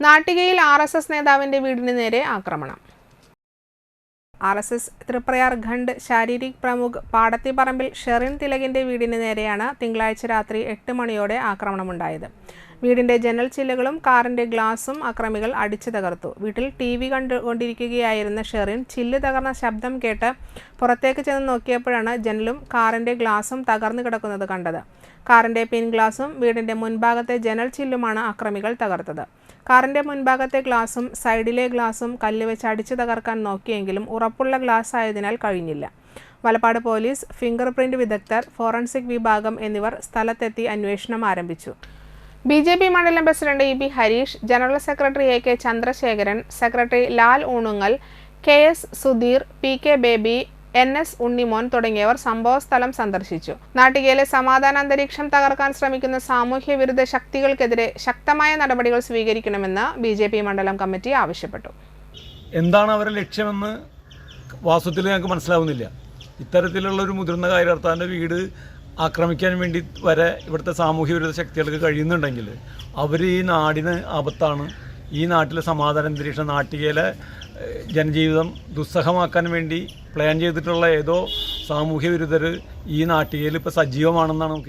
നാട്ടികയിൽ R S S നേതാവിന്റെ വീടിന് നേരെ ആക്രമണം ആർ എസ് എസ് തൃപ്രയാർ ഖണ്ഡ് ശാരീരിക് പ്രമുഖ് പാടത്തിപ്പറമ്പിൽ ഷെറിൻ തിലകിന്റെ വീടിന് നേരെയാണ് തിങ്കളാഴ്ച രാത്രി എട്ട് മണിയോടെ ആക്രമണമുണ്ടായത്. വീടിന്റെ ജനൽ ചില്ലകളും കാറിന്റെ ഗ്ലാസും അക്രമികൾ അടിച്ചു തകർത്തു. വീട്ടിൽ ടി വി കണ്ടുകൊണ്ടിരിക്കുകയായിരുന്ന ഷെറിൻ ചില്ല് തകർന്ന ശബ്ദം കേട്ട് പുറത്തേക്ക് ചെന്ന് നോക്കിയപ്പോഴാണ് ജനലും കാറിന്റെ ഗ്ലാസും തകർന്നു കിടക്കുന്നത് കണ്ടത്. കാറിന്റെ പിൻ ഗ്ലാസും വീടിന്റെ മുൻഭാഗത്തെ ജനൽ ചില്ലുമാണ് അക്രമികൾ തകർത്തത്. കാറിന്റെ മുൻഭാഗത്തെ ഗ്ലാസും സൈഡിലെ ഗ്ലാസും കല്ല് വെച്ച് അടിച്ചു തകർക്കാൻ നോക്കിയെങ്കിലും ഉറപ്പുള്ള ഗ്ലാസ് ആയതിനാൽ കഴിഞ്ഞില്ല. വലപ്പാട് പോലീസ് ഫിംഗർ പ്രിന്റ് വിദഗ്ധർ ഫോറൻസിക് വിഭാഗം എന്നിവർ സ്ഥലത്തെത്തി അന്വേഷണം ആരംഭിച്ചു. ബി ജെ പി മണ്ഡലം president E B Harish general secretary A K Chandrasekharan secretary Lal ഊണുങ്ങൽ K S Sudheer P K Baby N S Unnimon തുടങ്ങിയവർ സംഭവസ്ഥലം സന്ദർശിച്ചു. നാട്ടികയിലെ സമാധാന അന്തരീക്ഷം തകർക്കാൻ ശ്രമിക്കുന്ന സാമൂഹ്യ വിരുദ്ധ ശക്തികൾക്കെതിരെ ശക്തമായ നടപടികൾ സ്വീകരിക്കണമെന്ന് ബി മണ്ഡലം കമ്മിറ്റി ആവശ്യപ്പെട്ടു. എന്താണ് അവരുടെ ലക്ഷ്യമെന്ന് വാസ്തവത്തിൽ ഞങ്ങൾക്ക് മനസ്സിലാവുന്നില്ല. ഇത്തരത്തിലുള്ള ഒരു മുതിർന്ന കാര്യകർത്താവിന്റെ വീട് ആക്രമിക്കാൻ വേണ്ടി വരെ ഇവിടുത്തെ സാമൂഹ്യ വിരുദ്ധ ശക്തികൾക്ക് കഴിയുന്നുണ്ടെങ്കിൽ അവർ ഈ നാടിന് ആപത്താണ്. ഈ നാട്ടിലെ സമാധാന അന്തരീക്ഷം നാട്ടികയിലെ ജനജീവിതം ദുസ്സഹമാക്കാൻ വേണ്ടി പ്ലാൻ ചെയ്തിട്ടുള്ള ഏതോ സാമൂഹ്യ വിരുദ്ധർ ഈ നാട്ടികയിൽ ഇപ്പോൾ സജീവമാണെന്നാണ് നമുക്ക്